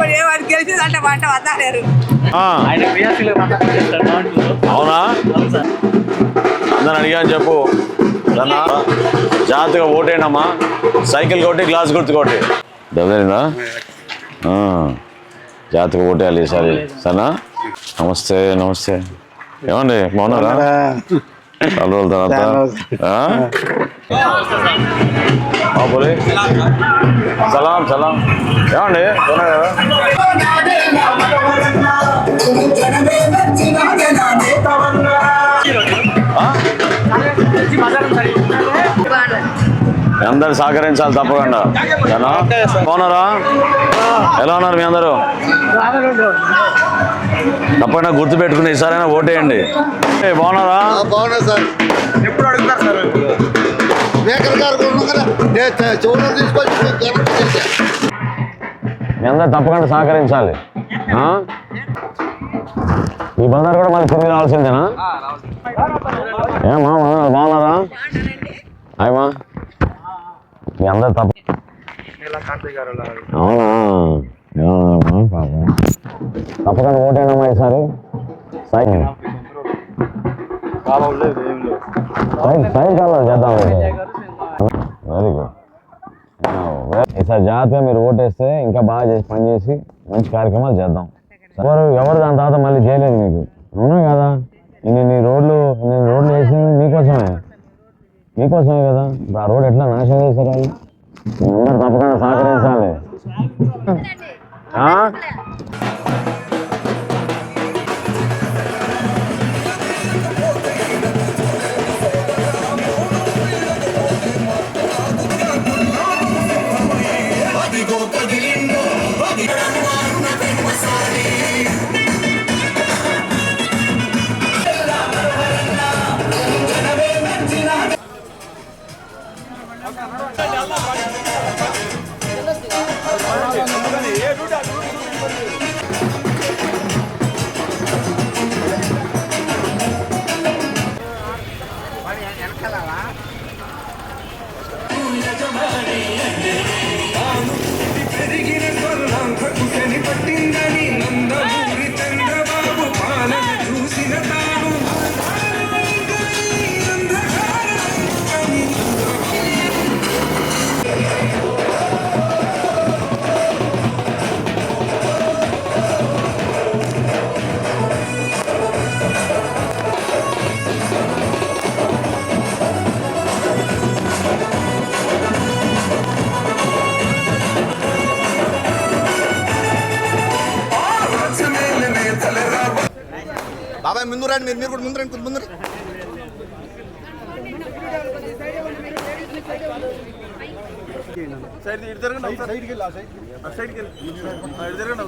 అంటే వద్దలేరు ఆ, ఆయన క్రియాశీల అవునా? సార్. అందరు అడిగాను చెప్పు. సన్నా జాగ్రత్తగా ఓటేనమ్మా సైకిల్ కొట్టి గ్లాస్ గుర్తు కొట్టి. ఆ, జాగ్రత్తగా ఓటేయాలి ఈసారి. సరేనా? నమస్తే నమస్తే. ఏమండి బాగున్నారా? చాలా రోజుల తర్వాత ఆ? ఆ, పోలే సలాం సలాం ఏమండి బాగున్నారా ఆ? మీ అందరు సహకరించాలి తప్పకుండా? బాగున్నారా? ఎలా ఉన్నారు మీ అందరూ? తప్పకుండా గుర్తు పెట్టుకుని ఈసారైనా ఓటేయండి. ఏ, బాగున్నారా? బాగున్నా సార్. ఎప్పుడు అడుగుతారు సార్. మీ అందరు తప్పకుండా సహకరించాలి. ఆ? ఈ బంగారు కూడా మళ్ళీ తిరిగి రావాల్సిందేనా ఏమా బాగున్నారా? బాగున్నారా? అయ్యమా మీ అందరు తప్ప అవునా ఏమన్నా పాపం తప్పకుండా ఓటేనమ్మా ఈసారి సైకిల్ కాలం చేద్దాం వెరీ గుడ్ ఈసారి జాగ్రత్తగా మీరు ఓటేస్తే ఇంకా బాగా చేసి పని చేసి మంచి కార్యక్రమాలు చేద్దాం ఎవరు ఎవరు దాని తర్వాత మళ్ళీ చేయలేదు మీకు అవునా కదా ఇన్ని రోడ్లు మీకోసమే కదా. ఆ రోడ్ ఎట్లా నాశనం చేశారు వాళ్ళు? అందరు తప్పకుండా సహకరించాలి. ఆ? బాబాయ్ ముందు రండి మీరు మీరు కూడా ముందు రండి ముందు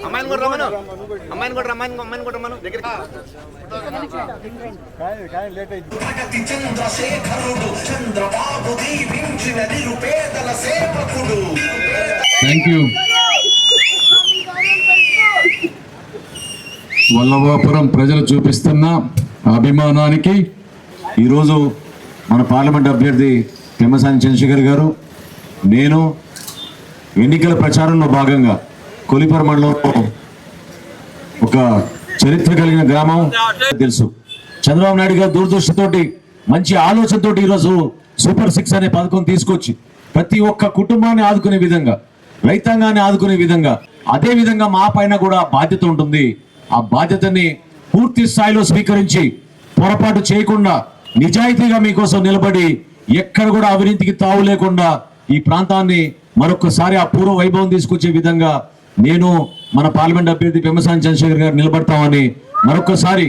అమ్మాయిని కూడా రమ్మను. అమ్మాయిని కూడా రమ్మని అమ్మాయిని కూడా రమ్మను. దగ్గర లేట్ అయింది. వల్లభాపురం ప్రజలు చూపిస్తున్న అభిమానానికి ఈరోజు మన పార్లమెంట్ అభ్యర్థి పెమ్మసాని చంద్రశేఖర్ గారు నేను ఎన్నికల ప్రచారంలో భాగంగా కొలిపర మండలంలో ఒక చరిత్ర కలిగిన గ్రామం తెలుసు. చంద్రబాబు నాయుడు గారు దూరదృష్టితోటి మంచి ఆలోచనతోటి ఈరోజు సూపర్ సిక్స్ అనే పథకం తీసుకొచ్చి ప్రతి ఒక్క కుటుంబాన్ని ఆదుకునే విధంగా రైతాంగాన్ని ఆదుకునే విధంగా అదే విధంగా మా పైన కూడా బాధ్యత ఉంటుంది. ఆ బాధ్యతని పూర్తి స్థాయిలో స్వీకరించి పొరపాటు చేయకుండా నిజాయితీగా మీకోసం నిలబడి ఎక్కడ కూడా అవినీతికి తావు లేకుండా ఈ ప్రాంతాన్ని మరొకసారి ఆ పూర్వ వైభవం తీసుకొచ్చే విధంగా నేను మన పార్లమెంట్ అభ్యర్థి పెమ్మసాని చంద్రశేఖర్ గారు నిలబడతామని మరొకసారి